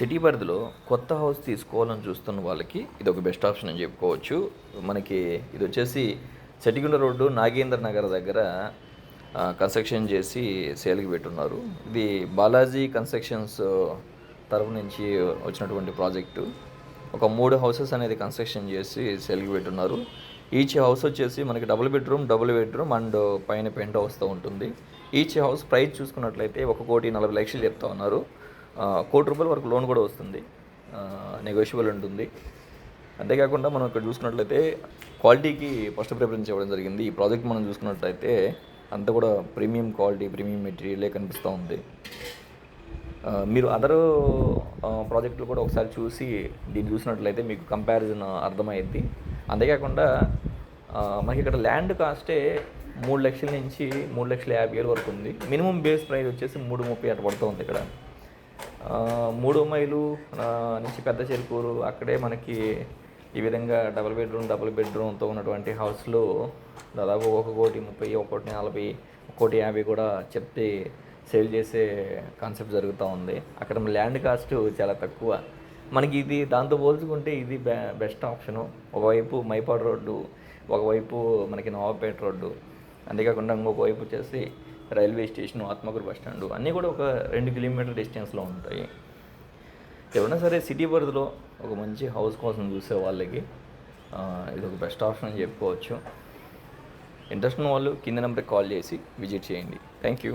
City పరిధిలో కొత్త house తీసుకోవాలని చూస్తున్న వాళ్ళకి ఇది ఒక బెస్ట్ ఆప్షన్ అని చెప్పుకోవచ్చు. మనకి ఇది వచ్చేసి చెటిగుండ రోడ్డు నాగేంద్ర నగర్ దగ్గర కన్స్ట్రక్షన్ చేసి సేల్కి పెట్టున్నారు. ఇది బాలాజీ కన్స్ట్రక్షన్స్ తరపు నుంచి వచ్చినటువంటి ప్రాజెక్టు ఒక మూడు హౌసెస్ అనేది కన్స్ట్రక్షన్ చేసి సేల్కి పెట్టున్నారు. ఈచ్ హౌస్ వచ్చేసి మనకి double bedroom double bedroom and పైన పెంట్ హౌస్తో ఉంటుంది. ఈచ్ హౌస్ ప్రైస్ చూసుకున్నట్లయితే ఒక కోటి నలభై లక్షలు చెప్తా ఉన్నారు. కోటి రూపాయల వరకు లోన్ కూడా వస్తుంది. నెగోషియబుల్ ఉంటుంది. అంతేకాకుండా మనం ఇక్కడ చూసుకున్నట్లయితే క్వాలిటీకి ఫస్ట్ ప్రిఫరెన్స్ ఇవ్వడం జరిగింది. ఈ ప్రాజెక్ట్ మనం చూసుకున్నట్లయితే అంతా కూడా ప్రీమియం క్వాలిటీ ప్రీమియం మెటీరియలే కనిపిస్తూ ఉంది. మీరు అదర్ ప్రాజెక్టులు కూడా ఒకసారి చూసి దీన్ని చూసినట్లయితే మీకు కంపారిజన్ అర్థమైద్ది. అంతేకాకుండా మనకి ఇక్కడ ల్యాండ్ కాస్టే మూడు లక్షల నుంచి మూడు లక్షల యాభై వేల వరకు ఉంది. మినిమం బేస్ ప్రైస్ వచ్చేసి మూడు ముప్పై అట్ట పడుతూ ఉంది ఇక్కడ. మూడో మైలు నుంచి పెద్ద చెరుకూరు అక్కడే మనకి ఈ విధంగా డబుల్ బెడ్రూమ్ డబుల్ బెడ్రూమ్తో ఉన్నటువంటి హౌస్లో దాదాపు ఒక కోటి ముప్పై ఒక కోటి నలభై ఒక కోటి యాభై కూడా చెప్తే సేల్ చేసే కాన్సెప్ట్ జరుగుతూ ఉంది. అక్కడ ల్యాండ్ కాస్ట్ చాలా తక్కువ. మనకి ఇది దాంతో పోల్చుకుంటే ఇది బె బెస్ట్ ఆప్షను. ఒకవైపు మైపాడు రోడ్డు ఒకవైపు మనకి నవాబ్పేట రోడ్డు. అంతేకాకుండా ఇంకొక వైపు వచ్చేసి railway station Atmakur bus stand అన్నీ కూడా ఒక రెండు కిలోమీటర్ డిస్టెన్స్లో ఉంటాయి. ఎవరైనా సరే సిటీ పరిధిలో ఒక మంచి హౌస్ కోసం చూసే వాళ్ళకి ఇది ఒక బెస్ట్ ఆప్షన్ అని చెప్పుకోవచ్చు. ఇంట్రెస్ట్ ఉన్న వాళ్ళు కింద నెంబర్కి కాల్ చేసి విజిట్ చేయండి. Thank you.